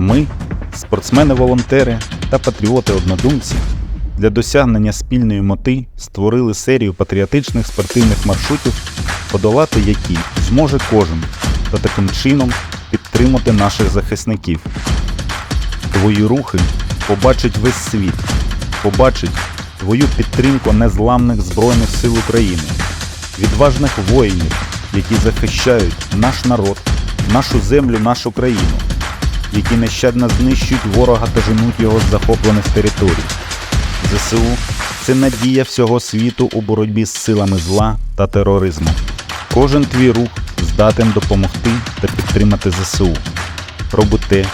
Ми, спортсмени-волонтери та патріоти-однодумці, для досягнення спільної мети створили серію патріотичних спортивних маршрутів, подолати які зможе кожен, та таким чином підтримати наших захисників. Твої рухи побачить весь світ, побачить твою підтримку незламних Збройних сил України, відважних воїнів, які захищають наш народ, нашу землю, нашу країну, які нещадно знищують ворога та женуть його з захоплених територій. ЗСУ це надія всього світу у боротьбі з силами зла та тероризму. Кожен твій рух здатен допомогти та підтримати ЗСУ. Роби те,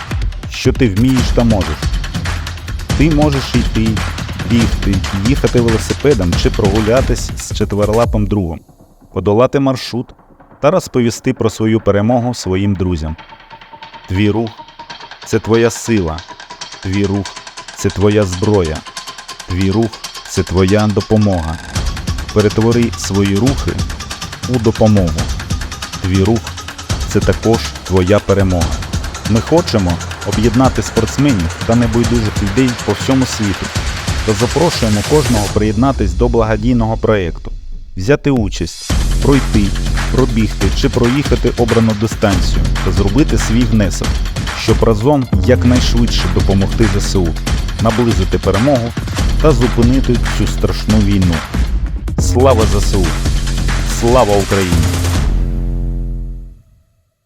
що ти вмієш та можеш. Ти можеш йти, бігти, їхати велосипедом чи прогулятись з четверлапим другом, подолати маршрут та розповісти про свою перемогу своїм друзям. Твій рух це твоя сила, твій рух це твоя зброя, твій рух це твоя допомога. Перетвори свої рухи у допомогу. Твій рух це також твоя перемога. Ми хочемо об'єднати спортсменів та небайдужих людей по всьому світу та запрошуємо кожного приєднатись до благодійного проєкту, взяти участь, пройти, пробігти чи проїхати обрану дистанцію та зробити свій внесок, щоб разом якнайшвидше допомогти ЗСУ, наблизити перемогу та зупинити цю страшну війну. Слава ЗСУ! Слава Україні!